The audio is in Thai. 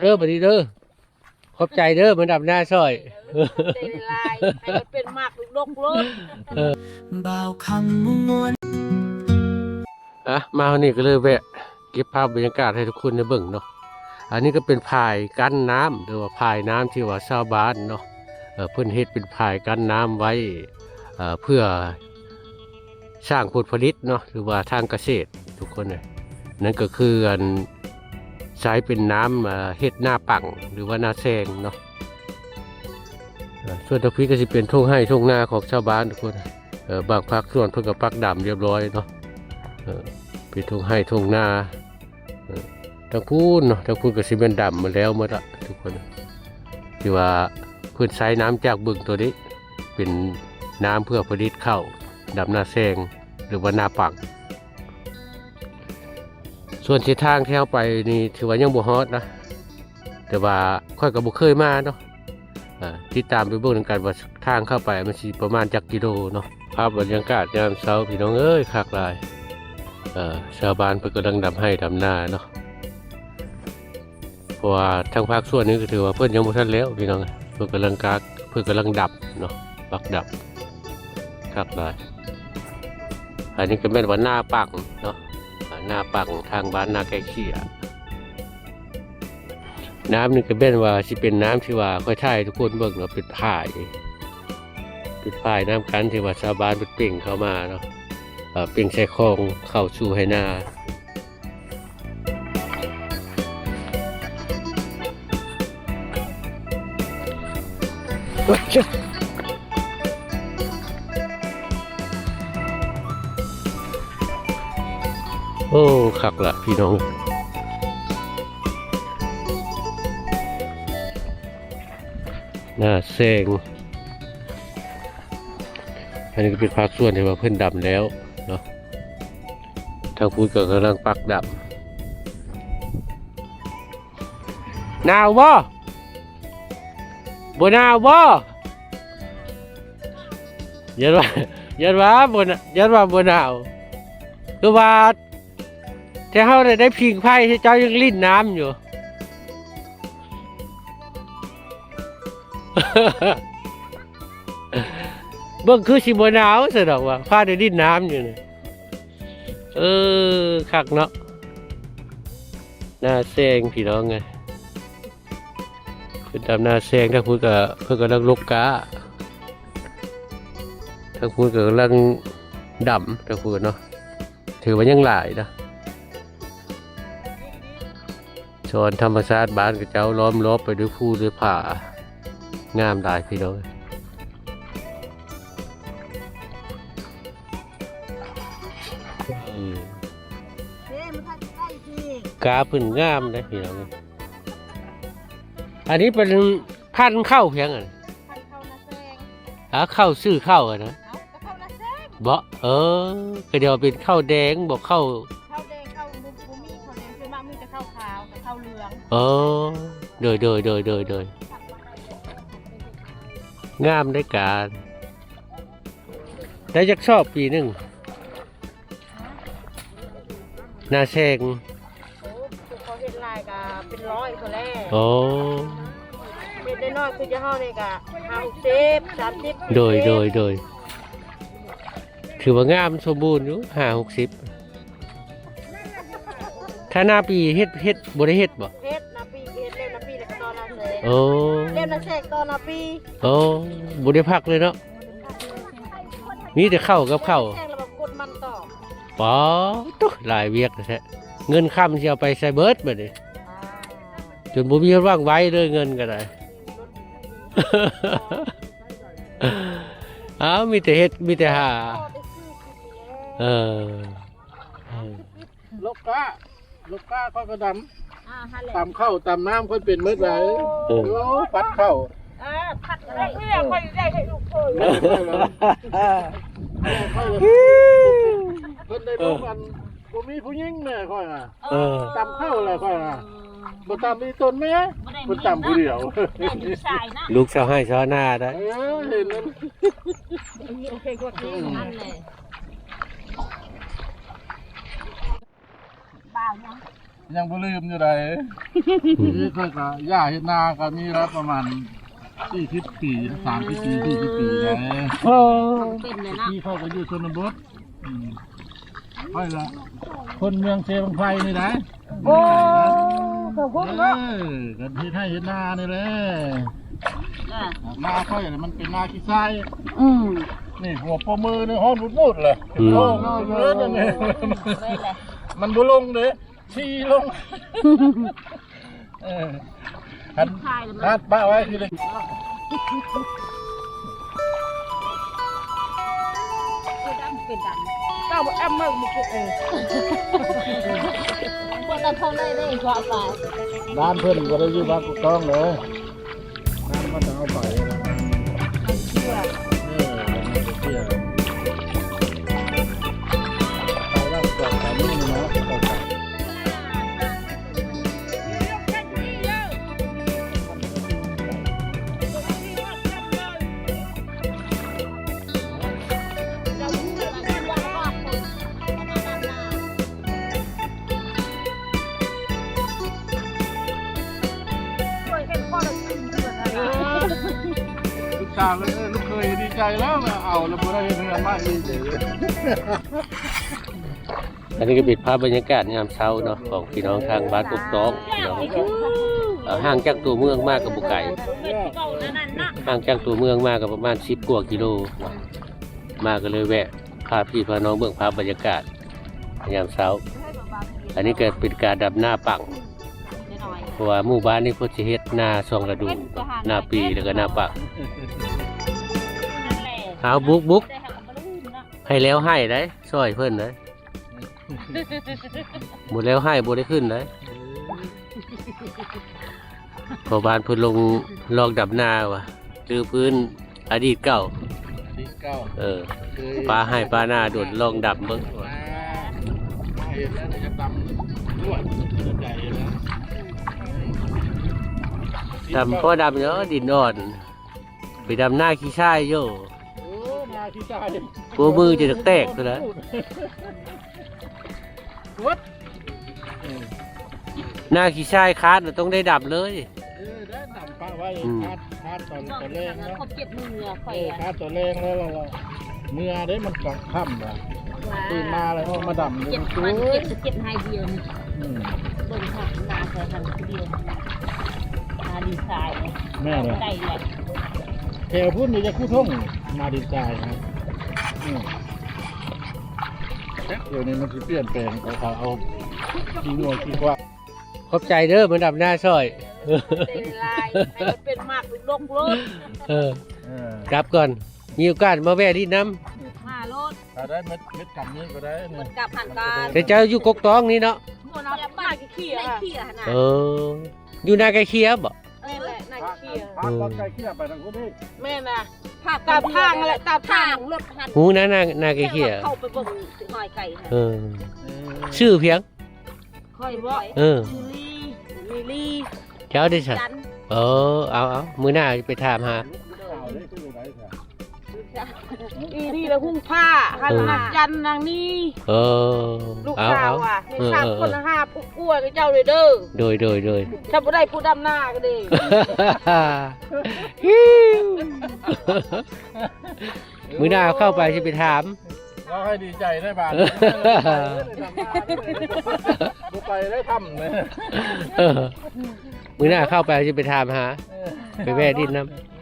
เด้อบัดนี้เด้อขอบใจเด้อมันดับหน้าซอย เตลายให้มันเป็นมากลูกดกเลยบ่าวคำมุ่งมนอะมาวันนี้ก็เลยแวะเก็บภาพบรรยากาศให้ทุกคนได้เบิ่งเนาะอันนี้ก็เป็นพายกั้นน้ำหรือว่าพายน้ำที่ว่าชาวบ้านเนาะเอ่อเพิ่นเฮ็ดเป็นพายกั้นน้ำไว้เอ่อเพื่อสร้างผลผลิตเนาะหรือว่าทางเกษตรทุกคนเนี่ยนั่นก็คืออัน ใช้เป็นน้ำเฮ็ดหน้าปังหรือว่าหน้าแซงเนาะเอ่อส่วนตะพีก็จะเป็นทุ่งให้ทุ่งหน้าของชาวบ้านทุกคนบางภาคส่วนเพิ่นก็ปักดำเรียบร้อยเนาะเป็นทุ่งให้ทุ่งหน้าทางพูนเนาะทางพูนก็สิเป็นดำมาแล้วหมดละทุกคนที่ว่าเพื่นใช้น้ำจากบึงตัวนี้ เป็นน้ำเพื่อผลิตข้าวดำนาแซงหรือว่าหน้าปัง ส่วนทิศทางที่เราไปนี่ถือว่ายังบ่ฮอดนะ แต่ว่าค่อยกับบ่เคยมาเนาะอ่ติดตามไปเบิ่งกันว่าทางเข้าไปมันสิประมาณจักกิโลเนาะภาพบรรยากาศยามเช้าพี่น้องเอ้ยคักหลายเอ่อชาวบ้านเพิ่นกำลังดำให้ดำหน้าเนาะเพราะว่าทางภาคส่วนนี้ก็ถือว่าเพื่นยังบ่ทันแล้วพี่น้องเพื่อนกำลังกากเพื่อนกำลังดับเนาะปักดับครับได้อันนี้ก็แม่นว่าหน้าปังเนาะ น้าปังทางบ้านนาไก่เขี้ยน้ำนี่ก็แม่นว่าสิเป็นน้ำที่ว่าค่อยท่ายทุกคนเบิ่งเนาะเป็นพายเป็นพายน้ำกันที่ว่าชาวบ้านเป็นเป่งเข้ามาเนาะเป่งใส่คลองเข้าสู่ให้นา โอ้คักละพี่น้องหน้าแซงอันนี้ก็เป็นภาคส่วนที่ว่าเพิ่นดำแล้วเนาะทางพูดก็กำลังปักดำหนาวบ่บ่หนาวบ่ยันว่ายันว่าบนยันว่าบ่หนาวคือว่า แต่เขาได้ได้พิงไพ่ที่เจ้ายังลิ้นน้ำอยู่ เบิ่งคือสิบหนาวสะดอกว่าผ้าได้ลิ้นน้ำอยู่เนี่ยเออคักเนาะหน้าแซงพี่น้องไงเป็นตามหน้าแซงถ้าพูดกับเพื่อนกำลังลกกาถ้าพูดกับกำลังดำถ้าพูดเนาะถือว่ายังหลายนะ ชนธรรมชาติบ้านกับเจ้าล้อมรอบไปด้วยผู้ด้วยผ่างามหลายพี่น้องอืมเฮ้มันทันใกล้ที่กาพื้นงามนะพี่น้องอันนี้เป็นพันธุ์เข้าเพียงอะพันเข้านาแซงหาเข้าซื้อเข้าอะนะเอาก็เข้านาแซงบ่เออก็เดี๋ยวเป็นข้าวแดงบอกข้าว เหลืองเออเดยเดยเดยเดยเดยงามได้การได้จักชอบปีหนึ่งหนาแซงโอ้คือเขาเห็นลายกับเป็นร้อยคนแรกโอ้เห็นได้น้อยคือจะเข้าเลยกับห้าหกสิบสามสิบโดยโดยโดยถือว่างามสมบูรณ์อยู่ห้าหกสิบถ้าหน้าปีเฮ็ดเฮ็ดบริเฮ็ดบ่ โอ้เล่มนาแซงตอนนาปีโอ้บริพักเลยเนาะมีแต่เข้ากับเข้าแซงแล้วแบบกดมันต่อป๋อตุ๊หลายเวียกแท้เงินค่ำสิเอาไปใส่เบิร์ดบัดนี้จนบ่มีว่างไว้เลยเงินก็ได้อ้าวมีแต่เฮ็ดมีแต่หาเออเออลูกกาลูกกาเขาก็ด อ่าฮัลโหลำตำข้าวตำน้ำค่อยเป็นมืดไหลเออโอ้ปัดข้าวอ่าผัดอะไรเพื่อค่อยได้ให้ลูกเคยเพิ่นได้รู้กันบ่มีผู้หญิงแม่ค่อยอะเออ ตำข้าวอะไรค่อยอะบ่ตำมีต้นแม่เพิ่นตำผู้เดียวชายนะลูกสาวให้สาวหน้าได้ เออเห็นนั้นโอเคกว่านี้นั่นแหละบ่าวยัง ยังบ่ลืมอยู่ใดนี่ก็ก็ย่าเฮ็ดนาก็มีแล้วประมาณ40ปี30ปี40ปีแล้วโอ้เป็นเลยนะที่เขาก็อยู่ชนบทอืมไปละคนเมืองเชียงไฟนี่นะโอ้ขอบเอคุณอเนาะกันที่ให้เห็นนานี่แหละอะนาค่อยน่ะมันเป็นนาขี้ทรายอืมนี่หัวปมือนี่ห้อนบุดบุดเลยโอ้ยเลือดอันนี่ได้แหละมันบุลงเลย ชี้ลงเออหันทายเลยหันป้าไว้ทีเลยเป็นดังเจ้าบ่แอมเมื่อมึงเออบ่ต้องเท่าได้ได้กว่าไปด้านเพื่อนก็ได้อยืมบ้านกุกต้องเลย กสาวเลยเออลูกเคยดีใจแล้วมาเอาแล้วบ่ได้เงินมาอีกเลยอันนี้ก็เป็นภาพบรรยากาศยามเช้าเนาะของพี่น้องทางบ้านกกตองพี่น้องเอ่อห่างจากตัวเมืองมากกับบุไก่ห่างจากตัวเมืองมากกับประมาณ10กว่ากิโลเนาะมาก็เลยแวะพาพี่พาน้องเบิ่งภาพบรรยากาศยามเช้า อันนี้ก็เป็นการดับหน้าปัง ราะว่าหมู่บ้านนี้เพิ่นสิเฮ็ดหน้าช่วงฤดูหน้าปีแล้วก็หน้าปังเอาบุกบุกให้แล้วให้ได้ช่วยเพิ่นได้หมดแล้วให้บ่ได้ขึ้นได้เพอบ้านเพิ่นลงลองดับหน้าว่ะจือพื้นอดีตเก่าที่เก้าเออเคยปลาให้ปลาหน้าโดดลองดับเบิ่งมาเห็นแล้วเดี๋ยวจะตำด้วยใจ ดำพ่อดำเนาะดินอ่อน ไปดำหน้าขี้ชายโยโอ้มาที่ใจปัวมือจะแตกๆซะแล้ววัดหน้าขี้ชายคาดน่ะต้องได้ดับเลย เออได้ตำปลาไว้อืม คาดคาดตอนตอนแรกนะเขาเก็บมือข่เอยออะคาดตอนแรกแล้วเราเมื่อได้มันกลับค่ำอะตื่นมาแล้วก็มาดำเก็บมันเก็บเก็บให้เดียวอืมเบิ่งค่ะนาใส่ทันเดียว นาดีไซน์แม่เลยได้แหละแถวพุ่นนี่จะคู่ท่งมาดีใจครับอืมเดี๋ยวนี้มันจะเปลี่ยนแปลงเขาเขาเอาขี้งัวขี้ควายขอบใจเด้อมันดับหน้าช่อยเป็นลายให้มันเป็นมากเป็นลกโลดเออเออกลับก่อน มีโอกาสมาแวะที่น้มาโลดถ้าได้เม็ดเม็ดกำนี้ก็ได้เหมืเนี่อยนกับหันการำแต่เจ้าอยู่กกตองนี่เนาะหัวเราะบ้านขี้อะขี้อะนะเออ อยู่นาไกลเคียบบ่เออแหละนายขี้อะพาตอนไก่เขี้ยไปทางนู้นดิแม่น่ะตามทางแหละตามทางรถหันหูนะนานาไกลเคียเข้าไปเบิ่งหน่อยไก่เออเออชื่อเพียง ค่อยบ่เออมิลีมิลีเจ้าได้สัจัน เออเอาเอามือหน้าไปถามหา อีนี่ละหุ้งผ้าหันนักยันนางนี่เออลูกเอาสาวอะในเออสามเออคนละห้าผู้กล้วยกับเจ้าเลยเด้อโดยโดยโดยถ้าบ่ได้ผู้ดำหน้าก็ดีฮิมือหน้าเข้าไปจะไปถามเราให้ดีใจได้บางดูไปได้ทำเลยมือหน้าเข้าไปจะไปถามหาไปแว่ดินน้ำ